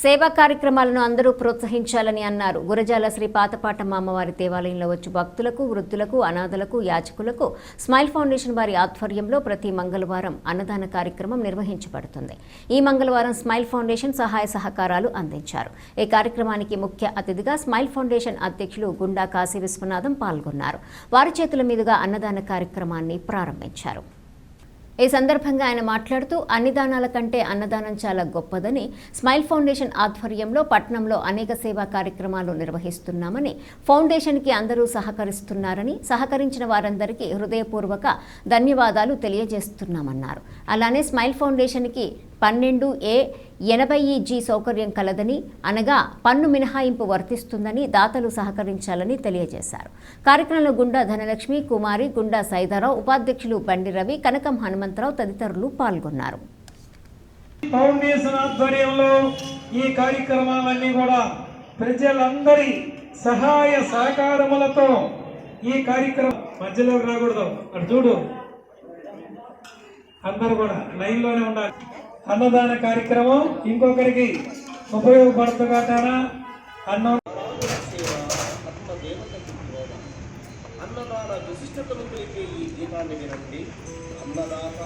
సేవా కార్యక్రమాలను అందరూ ప్రోత్సహించాలని అన్నారు. గురజాల శ్రీ పాతపాటమ్మ అమ్మవారి దేవాలయంలో వచ్చి భక్తులకు వృద్ధులకు అనాథలకు యాచకులకు స్మైల్ ఫౌండేషన్ వారి ఆధ్వర్యంలో ప్రతి మంగళవారం అన్నదాన కార్యక్రమం నిర్వహించబడుతుంది. ఈ మంగళవారం స్మైల్ ఫౌండేషన్ సహాయ సహకారాలు అందించారు. ఈ కార్యక్రమానికి ముఖ్య అతిథిగా స్మైల్ ఫౌండేషన్ అధ్యక్షులు గుండా కాశీ విశ్వనాథం పాల్గొన్నారు. వారి చేతుల మీదుగా అన్నదాన కార్యక్రమాన్ని ప్రారంభించారు. ఈ సందర్భంగా ఆయన మాట్లాడుతూ అన్ని దానాల కంటే అన్నదానం చాలా గొప్పదని స్మైల్ ఫౌండేషన్ ఆధ్వర్యంలో పట్నంలో అనేక సేవా కార్యక్రమాలు నిర్వహిస్తున్నామని ఫౌండేషన్కి అందరూ సహకరిస్తున్నారని సహకరించిన వారందరికీ హృదయపూర్వక ధన్యవాదాలు తెలియజేస్తున్నామన్నారు. అలానే స్మైల్ ఫౌండేషన్కి పన్నెండు ఏ ఎనభై జీ సౌకర్యం కలదని అనగా పన్ను మినహాయింపు వర్తిస్తుందని దాతలు సహకరించాలని తెలియజేశారు. కార్యక్రమంలో గుండా ధనలక్ష్మి కుమారి గుండా సైదారావు ఉపాధ్యక్షులు బండి రవి కనకం హనుమంతరావు తదితరులు పాల్గొన్నారు. ఫౌండేషన్ ఆధ్వర్యంలో ఈ కార్యక్రమాలన్నీ కూడా ప్రజలందరి సహాయ సహకారములతో ఈ కార్యక్రమం మధ్యలోకి రాకూడదు. అటు చూడు. అందరు కూడా లైన్లోనే ఉండాలి. అన్నదాన కార్యక్రమం ఇంకొకరికి ఉపయోగపడుతుందటారా అన్నం అన్నదాన విశిష్టతను తెలిపే ఈ గీతాన్ని వినండి. అన్నదాత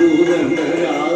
ചൂതണ്ടരാ